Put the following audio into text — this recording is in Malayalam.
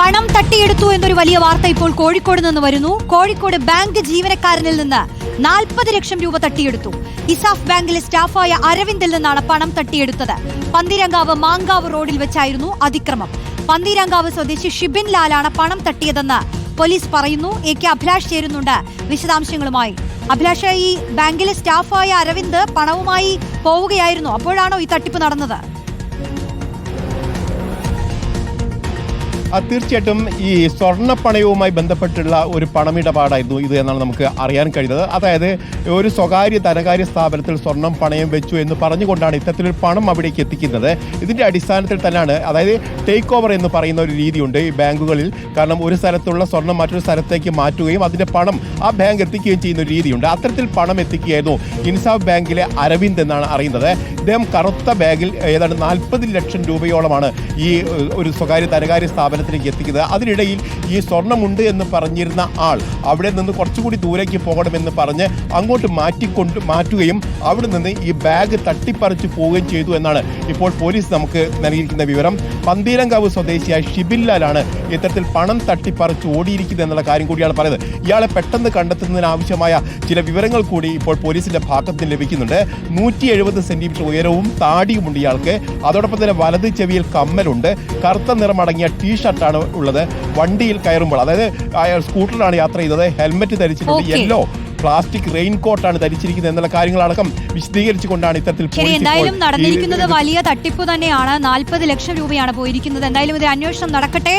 പണം തട്ടിയെടുത്തു എന്നൊരു വലിയ വാർത്ത ഇപ്പോൾ കോഴിക്കോട് നിന്ന് വരുന്നു. കോഴിക്കോട് ബാങ്ക് ജീവനക്കാരനിൽ നിന്ന് നാൽപ്പത് ലക്ഷം രൂപ തട്ടിയെടുത്തു. ഇസാഫ് ബാങ്കിലെ സ്റ്റാഫായ അരവിന്ദിൽ നിന്നാണ് പണം തട്ടിയെടുത്തത്. പന്തിരങ്കാവ് മാങ്കാവ് റോഡിൽ വെച്ചായിരുന്നു അതിക്രമം. പന്തീരങ്കാവ് സ്വദേശി ഷിബിൻ ലാലാണ് പണം തട്ടിയതെന്ന് പോലീസ് പറയുന്നു. എ കെ അഭിലാഷ് ചേരുന്നുണ്ട് വിശദാംശങ്ങളുമായി. അഭിലാഷ് ഈ ബാങ്കിലെ സ്റ്റാഫായ അരവിന്ദ് പണവുമായി പോവുകയായിരുന്നു. അപ്പോഴാണോ ഈ തട്ടിപ്പ് നടന്നത്? തീർച്ചയായിട്ടും ഈ സ്വർണ പണയവുമായി ബന്ധപ്പെട്ടുള്ള ഒരു പണമിടപാടായിരുന്നു ഇത് എന്നാണ് നമുക്ക് അറിയാൻ കഴിയുന്നത്. അതായത് ഒരു സ്വകാര്യ ധനകാര്യ സ്ഥാപനത്തിൽ സ്വർണം പണയം വെച്ചു എന്ന് പറഞ്ഞുകൊണ്ടാണ് ഇത്തരത്തിലൊരു പണം അവിടേക്ക് എത്തിക്കുന്നത്. ഇതിന്റെ അടിസ്ഥാനത്തിൽ തന്നെയാണ് അതായത് ടേക്ക് ഓവർ എന്ന് പറയുന്ന ഒരു രീതിയുണ്ട് ഈ ബാങ്കുകളിൽ. കാരണം ഒരു സ്ഥലത്തുള്ള സ്വർണം മറ്റൊരു സ്ഥലത്തേക്ക് മാറ്റുകയും അതിന്റെ പണം ആ ബാങ്ക് എത്തിക്കുകയും ചെയ്യുന്ന ഒരു രീതിയുണ്ട്. അത്തരത്തിൽ പണം എത്തിക്കുകയായിരുന്നു ഇൻസാഫ് ബാങ്കിലെ അരവിന്ദ് എന്നാണ് അറിയുന്നത്. ഇദ്ദേഹം കറുത്ത ബാഗിൽ ഏതാണ്ട് നാൽപ്പത് ലക്ഷം രൂപയോളമാണ് ഈ ഒരു സ്വകാര്യ ധനകാര്യ സ്ഥാപനത്തിലേക്ക് എത്തിക്കുന്നത്. അതിനിടയിൽ ഈ സ്വർണമുണ്ട് എന്ന് പറഞ്ഞിരുന്ന ആൾ അവിടെ നിന്ന് കുറച്ചുകൂടി ദൂരേക്ക് പോകണമെന്ന് പറഞ്ഞ് അങ്ങോട്ട് മാറ്റിക്കൊണ്ട് മാറ്റുകയും അവിടെ നിന്ന് ഈ ബാഗ് തട്ടിപ്പറിച്ച് പോവുകയും ചെയ്തു എന്നാണ് ഇപ്പോൾ പോലീസ് നമുക്ക് നൽകിയിരിക്കുന്ന വിവരം. പന്തീരങ്കാവ് സ്വദേശിയായ ഷിബില്ലാലാണ് ഇത്തരത്തിൽ പണം തട്ടിപ്പറിച്ച് ഓടിയിരിക്കുന്നത് എന്നുള്ള കാര്യം കൂടിയാണ് പറയുന്നത്. ഇയാളെ പെട്ടെന്ന് കണ്ടെത്തുന്നതിനാവശ്യമായ ചില വിവരങ്ങൾ കൂടി ഇപ്പോൾ പോലീസിന്റെ ഭാഗത്ത് ലഭിക്കുന്നുണ്ട്. നൂറ്റി എഴുപത് സെന്റിമീറ്റർ ഉയരവും താടിയുമുണ്ട് ഇയാൾക്ക്. അതോടൊപ്പം തന്നെ വലത് ചെവിയിൽ കമ്മലുണ്ട്. കറുത്ത നിറമടങ്ങിയ ടീ ഷർട്ടാണ് ഉള്ളത്. വണ്ടിയിൽ കയറുമ്പോൾ അതായത് അയാൾ സ്കൂട്ടറിലാണ് യാത്ര ചെയ്തത്. ഹെൽമെറ്റ് ധരിച്ചിട്ടുണ്ട്. യെല്ലോ പ്ലാസ്റ്റിക് റെയിൻ കോട്ടാണ് ധരിച്ചിരിക്കുന്നത് എന്നുള്ള കാര്യങ്ങളടക്കം വിശദീകരിച്ചുകൊണ്ടാണ് ഇത്തരത്തിൽ ശരി പോലീസ് എന്തായാലും നടന്നിരിക്കുന്നത് വലിയ തട്ടിപ്പ് തന്നെയാണ്. നാൽപ്പത് ലക്ഷം രൂപയാണ് പോയിരിക്കുന്നത്. എന്തായാലും ഇത് അന്വേഷണം നടക്കട്ടെ.